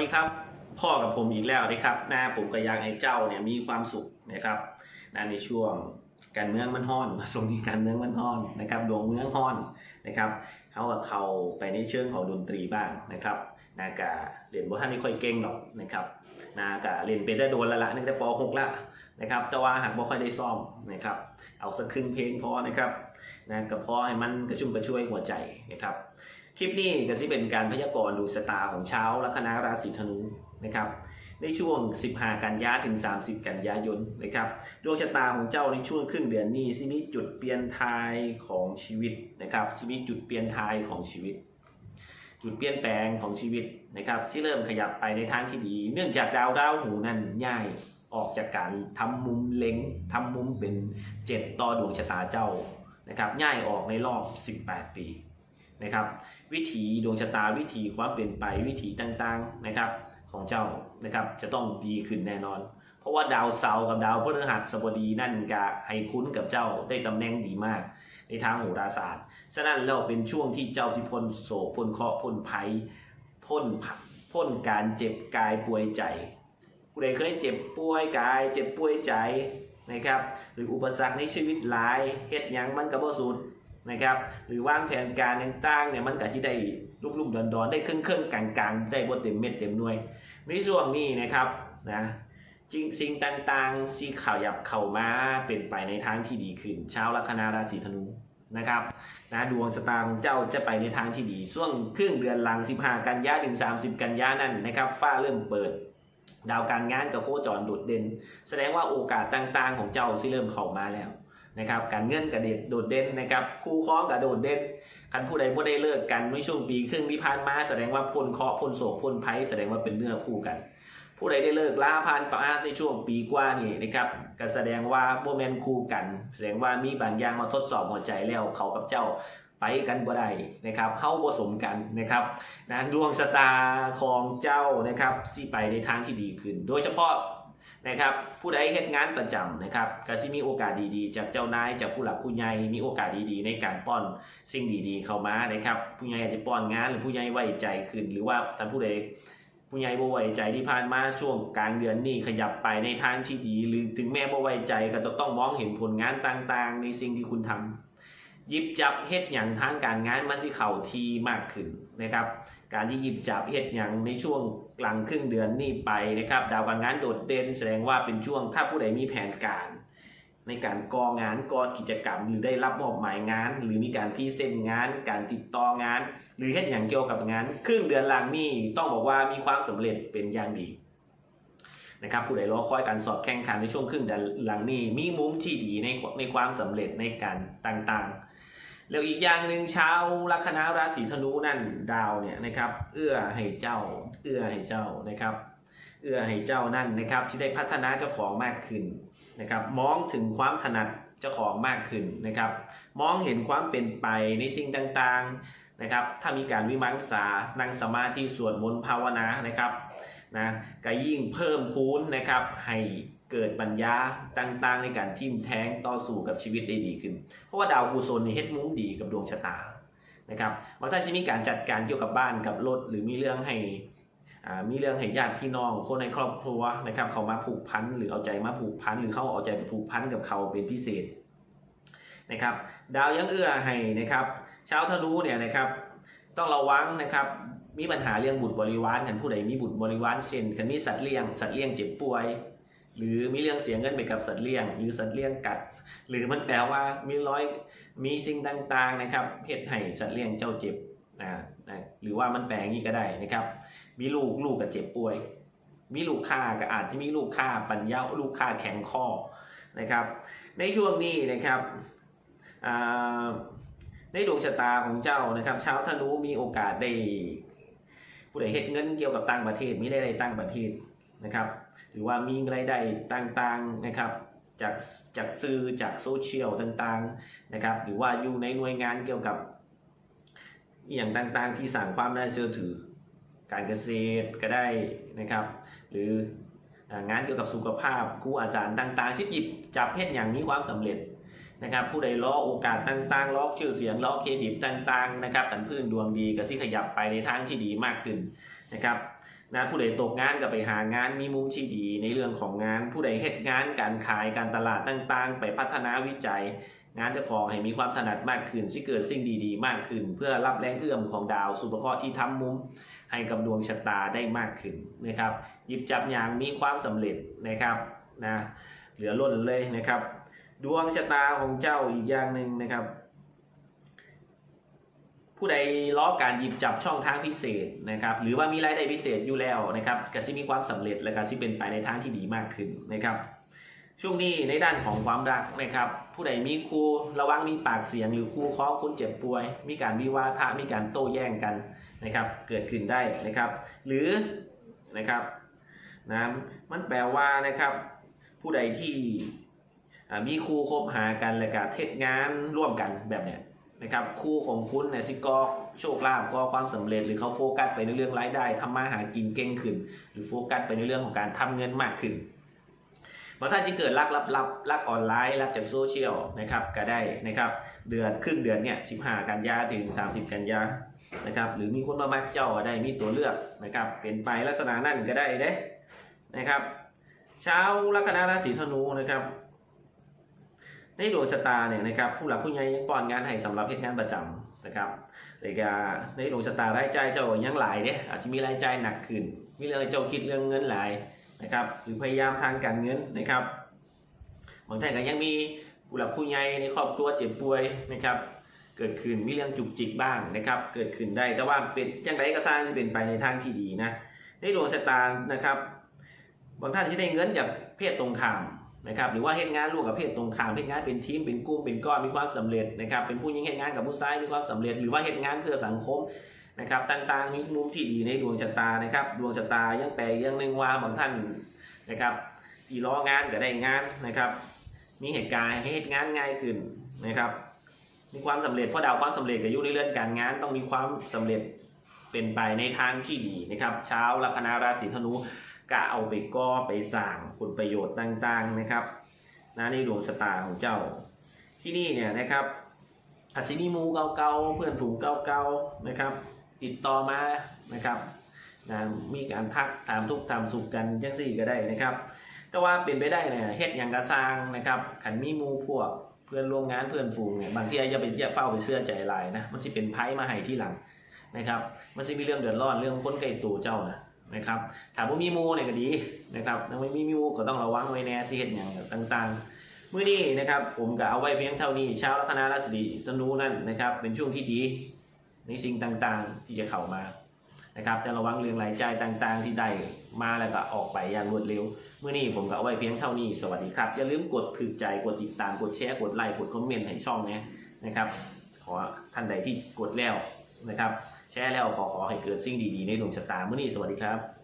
ดีครับพ่อกับผมอีกแล้วนะครับหน้าผมก็อยากให้เจ้าเนี่ยมีความสุขนะครับนะในช่วงการเมืองมันฮ้อนสงนี้การเมืองมันฮ้อนนะครับดวงเมืองฮ้อนนะครับเขาก็เขาไปในเชิงของดนตรีบ้างนะครับนากาเรียนว่าท่านไม่ค่อยเก่งหรอกนะครับนากาเรียนเป็นได้โดนละละนึกแต่ป .6 ละนะครับแต่ว่าหากบ่ค่อยได้ซ่อมนะครับเอาสักครึ่งเพลงพอนะครับนะก็พอให้มันกระชุ่มกระชวยหัวใจนะครับ คลิปนี้ก็สิเป็นการพยากรณ์ดูชะตาของชาวลัคนาราศีธนูนะครับในช่วง 15 กันยาถึง 30 กันยายนนะครับดวงชะตาของเจ้าในช่วงครึ่งเดือนนี้สิมีจุดเปลี่ยนทายของชีวิตนะครับสิมีจุดเปลี่ยนทายของชีวิต จุดเปลี่ยนแปลงของชีวิตนะครับที่เริ่มขยับไปในทางที่ดี เนื่องจากดาวดาวหูนั้นย้ายออกจากการทำมุมเล็งทำมุมเป็นเจ็ดต่อดวงชะตาเจ้านะครับย้ายออกในรอบ 18 ปีนะครับ วิถีดวงชะตาวิถีความเปลี่ยนไปวิถีต่างๆนะครับ ของเจ้านะครับจะต้องดีขึ้นแน่นอน เพราะว่าดาวเสาร์กับดาวพฤหัสบดีนั่นก็ให้คุ้นกับเจ้าได้ตำแหน่งดีมาก ในทางโหราศาสตร์ฉะนั้นเราเป็นช่วงที่เจ้าสิพ้นโศกพ้นเคราะห์พ้นภัยพ้นพ้นการเจ็บกายป่วยใจผู้ใดเคยเจ็บป่วยกาย เจ็บป่วยใจนะครับ หรืออุปสรรคในชีวิตหลายเฮ็ดยังมันก็บ่สุด นะครับหรือวางแผนการต่างๆเนี่ยมันก็ที่ได้ลุ่มๆดอนๆได้ครึ่งๆกลางๆ ได้บ่เต็มเม็ดเต็มหน่วย ในช่วงนี้นะครับนะจริงสิ่งต่างๆที่ข่าวยับเข้ามาเป็นไปในทางที่ดีขึ้นชาวลัคนาราศีธนูนะครับนะดวงสตาร์ของเจ้าจะไปในทางที่ดี ช่วงครึ่งเดือนหลัง 15 กันยาถึง 30 กันยานั่นนะครับฟ้าเริ่มเปิด ดาวการงานกับโคจรโดดเด่น แสดงว่าโอกาสต่างๆของเจ้าที่เริ่มเข้ามาแล้ว นะครับการเงินกับเด็ดโดดเด่นนะครับคู่คล้องกับโดดเด่นคันผู้ใดผู้ได้เลิกกันในช่วงปีครึ่งที่ผ่านมาแสดงว่าพ้นเคาะพ้นโศกพ้นภัยแสดงว่าเป็นเนื้อคู่กัน ผู้ใดได้เลิกลาผ่านไปในช่วงปีกว่านี่นะครับก็แสดงว่าโมเมนคู่กัน แสดงว่ามีบางอย่างมาทดสอบหัวใจแล้วเขากับเจ้าไปกันบ่ได้นะครับเข้าผสมกันนะครับนะดวงชะตาของเจ้านะครับสิไปในทางที่ดีขึ้น โดยเฉพาะ นะครับผู้ใดเฮ็ดงานประจำนะครับก็สิมีโอกาสดีๆ จากเจ้านายจากผู้หลักผู้ใหญ่มีโอกาสดีๆ ในการป้อนสิ่งดีๆ เข้ามานะครับผู้ใหญ่อาจจะป้อนงานหรือผู้ใหญ่ไว้ใจขึ้น หรือว่าท่านผู้ใดผู้ใหญ่บ่ไว้ใจที่ผ่านมาช่วงกลางเดือนนี้ขยับไปในทางที่ดี หรือถึงแม้บ่ไว้ใจก็จะต้องมองเห็นผลงานต่างๆ ในสิ่งที่คุณทำห ยิบจับเฮ็ดอย่างทางการงานมันสิเข้าทีมากขึ้นนะครับ การที่หยิบจับเฮ็ดอย่างในช่วงกลางครึ่งเดือนนี้ไปนะครับ ดาวการงานโดดเด่นแสดงว่าเป็นช่วงถ้าผู้ใดมีแผนการ ในการกองานกอกิจกรรม หรือได้รับมอบหมายงาน หรือมีการพรีเซนต์งาน การติดต่องาน หรือเฮ็ดอย่างเกี่ยวกับงาน ครึ่งเดือนหลังนี้ต้องบอกว่ามีความสำเร็จเป็นอย่างดีนะครับผู้ใดรอคอยการสอบแข่งขันในช่วงครึ่งเดือนหลังนี้มีมุมที่ดีในในความสำเร็จในการต่างๆ แล้วอีกอย่างหนึ่งชาวลัคนาราศีธนูนั่นดาวเนี่ยนะครับ เอื้อให้เจ้า เอื้อให้เจ้านะครับ เอื้อให้เจ้านั่นนะครับ ที่ได้พัฒนาเจ้าของมากขึ้นนะครับ มองถึงความถนัดเจ้าของมากขึ้นนะครับ มองเห็นความเป็นไปในสิ่งต่างๆนะครับ ถ้ามีการวิมังสานั่งสมาธิสวดมนต์ภาวนานะครับนะก็ยิ่งเพิ่มพูนนะครับให้ เกิดปัญญาต่างๆในการทิมแทงต่อสู้กับชีวิตได้ดีขึ้น เพราะว่าดาวกุศลนี่เฮ็ดมุ้งดีกับดวงชะตานะครับว่าถ้าจะมีการจัดการเกี่ยวกับบ้านกับรถหรือมีเรื่องให้อ่ามีเรื่องให้ญาติพี่น้องคนในครอบครัวนะครับเขามาผูกพันหรือเอาใจมาผูกพันหรือเขาเอาใจไปผูกพันกับเขาเป็นพิเศษนะครับดาวยังเอื้อให้นะครับชาวธนูเนี่ยนะครับต้องระวังนะครับมีปัญหาเรื่องบุตรบริวารกันผู้ใดมีบุตรบริวารเช่นคันมีสัตว์เลี้ยงสัตว์เลี้ยงเจ็บป่วย หรือมีเรื่องเสียเงินไปกับสัตว์เลี้ยง หรือสัตว์เลี้ยงกัด หรือมันแปลว่ามีร้อยมีสิ่งต่างๆนะครับเหตุให้สัตว์เลี้ยงเจ้าเจ็บนะนะหรือว่ามันแปลงนี้ก็ได้นะครับ มีลูกลูกก็เจ็บป่วย มีลูกค้าก็อาจจะมีลูกค้าปัญญาลูกค้าแข็งข้อนะครับ ในช่วงนี้นะครับในดวงชะตาของเจ้านะครับชาวธนูมีโอกาสได้ผู้ใดเฮ็ดเงินเกี่ยวกับต่างประเทศมีรายได้ต่างประเทศ นะครับ หรือว่ามีรายได้ต่างๆนะครับจากจากสื่อจากโซเชียลต่างๆนะครับหรือว่าอยู่ในหน่วยงานเกี่ยวกับอย่างต่างๆ ที่สร้างความน่าเชื่อถือ การเกษตรก็ได้นะครับ หรืองานเกี่ยวกับสุขภาพครูอาจารย์ต่างๆที่หยิบจับเพศอย่างมีความสำเร็จนะครับ ผู้ใดล้อโอกาสต่างๆล้อชื่อเสียงล้อเครดิตต่างๆนะครับกันพื้นดวงดีก็สิขยับไปในทางที่ดีมากขึ้นนะครับ นะผู้ใดตกงานก็ไปหางานมีมุมที่ดีในเรื่องของงาน ผู้ใดเฮ็ดงานการขายการตลาดต่างๆ ไปพัฒนาวิจัย งานจ้าของให้มีความถนัดมากขึ้นสิเกิดสิ่งดีๆ มากขึ้น เพื่อรับแรงเอื้อมของดาวสุภเคราะห์ที่ทำมุมให้กับดวงชะตาได้มากขึ้นนะครับหยิบจับอย่างมีความสำเร็จนะครับนะเหลือล้นเลยนะครับ ดวงชะตาของเจ้าอีกอย่างหนึ่งนะครับ ผู้ใดล้อการหยิบจับช่องทางพิเศษนะครับหรือว่ามีรายได้พิเศษอยู่แล้วนะครับก็สิมีความสำเร็จและก็สิเป็นไปในทางที่ดีมากขึ้นนะครับช่วงนี้ในด้านของความรักนะครับ ผู้ใดมีคู่ระวังมีปากเสียงหรือคู่ค้อคุณเจ็บป่วย มีการวิวาทะมีการโต้แย้งกันนะครับเกิดขึ้นได้นะครับ หรือนะครับนะมันแปลว่านะครับ ผู้ใดที่มีคู่คบหากันและก็เทศงานร่วมกันแบบเนี้ย นะครับคู่ของคุณเนี่ยสิกอโชคลาภก็ความสำเร็จหรือเขาโฟกัสไปในเรื่องรายได้ทำมาหากินเก่งขึ้น หรือโฟกัสไปในเรื่องของการทำเงินมากขึ้นบางท่านที่เกิดรักลับๆรักออนไลน์รักจากโซเชียลนะครับก็ได้นะครับเดือนครึ่งเดือนเนี่ย15กันยาถึง30กันยานะครับหรือมีคนมามักเจ้าได้มีตัวเลือกนะครับเป็นไปลักษณะนั่นก็ได้เด้นะครับชาวลัคนาราศีธนูนะครับ ในดวงชะตาเนี่ยนะครับผู้หลักผู้ใหญ่ยังป้อนงานให้สำหรับเหตุงานประจำนะครับแต่ก็ในดวงชะตารายจ่ายเจ้ายังหลายเนี่ยอาจจะมีรายจ่ายหนักขึ้น มีเรื่องเจ้าคิดเรื่องเงินหลายนะครับหรือพยายามทางการเงินนะครับบางท่านก็ยังมีผู้หลักผู้ใหญ่ในครอบครัวเจ็บป่วยนะครับเกิดขึ้นมีเรื่องจุกจิกบ้างนะครับ เกิดขึ้นได้แต่ว่าเป็นจังไรก็สร้างที่เป็นไปในทางที่ดีนะในดวงชะตานะครับบางท่านที่ได้เงินจากเพศตรงข้าม นะครับหรือว่าเฮ็ดงานร่วมกับเพศตรงข้ามเฮ็ดงานเป็นทีมเป็นกลุ่มเป็นก้อนมีความสำเร็จนะครับเป็นผู้หญิงเฮ็ดงานกับผู้ชายมีความสำเร็จ หรือว่าเฮ็ดงานเพื่อสังคมนะครับต่างๆมีมุมที่ดีในดวงชะตานะครับดวงชะตายังแปลยังหนึ่งว่าบางท่านนะครับที่รองานก็ได้งานนะครับ มีเหตุการณ์ให้เหตุงานง่ายขึ้นนะครับ มีความสำเร็จเพราะดาวความสำเร็จกับยุ่ในเรื่องการงานต้องมีความสำเร็จเป็นไปในทางที่ดีนะครับเช้าลัคนาราศีธนู กะเอาไปก่อไปสร้างผลประโยชน์ต่างๆนะครับนะในดวงชะตาของเจ้า ที่นี่เนี่ยนะครับอาซินีมูเก่าๆเพื่อนฝูงเก่าๆนะครับ ติดต่อมานะครับนะมีการทักถามทุกถามสุขกันจังสี่ก็ได้นะครับ แต่ว่าเป็นไปได้เนี่ยเฮ็ดอย่างกระสร้างนะครับขันมีมูพวกเพื่อนร่วมงานเพื่อนฝูงเนี่ยบางทีอย่าไปอย่าเฝ้าไปเสื้อใจลายนะมันสิเป็นไพ่มาให้ที่หลังนะครับ มันสิมีเรื่องเดือดร้อนเรื่องคนไกลตัวเจ้านะ นะครับถามว่ามีมูเนี่ยก็ดีนะครับถ้าไม่มีมูก็ต้องระวังไว้แน่สิเฮ็ดอย่างต่างๆ เมื้อนี้นะครับผมก็เอาไว้เพียงเท่านี้ชาวลัคนาราศีธนูนั่นนะครับ เป็นช่วงที่ดีในสิ่งต่างๆที่จะเข้ามานะครับแต่ระวังเรื่องรายจ่ายต่างๆ ที่ได้มาแล้วก็ออกไปอย่างรวดเร็ว เมื่อนี้ผมก็เอาไว้เพียงเท่านี้สวัสดีครับอย่าลืมกดถูกใจกดติดตามกดแชร์กดไลค์กดคอมเมนต์ให้ช่องนี้นะครับ ขอท่านใดที่กดแล้วนะครับ แชร์แล้วขอขอให้เกิดสิ่งดีๆในดวงชะตาเมื่อนี้สวัสดีครับ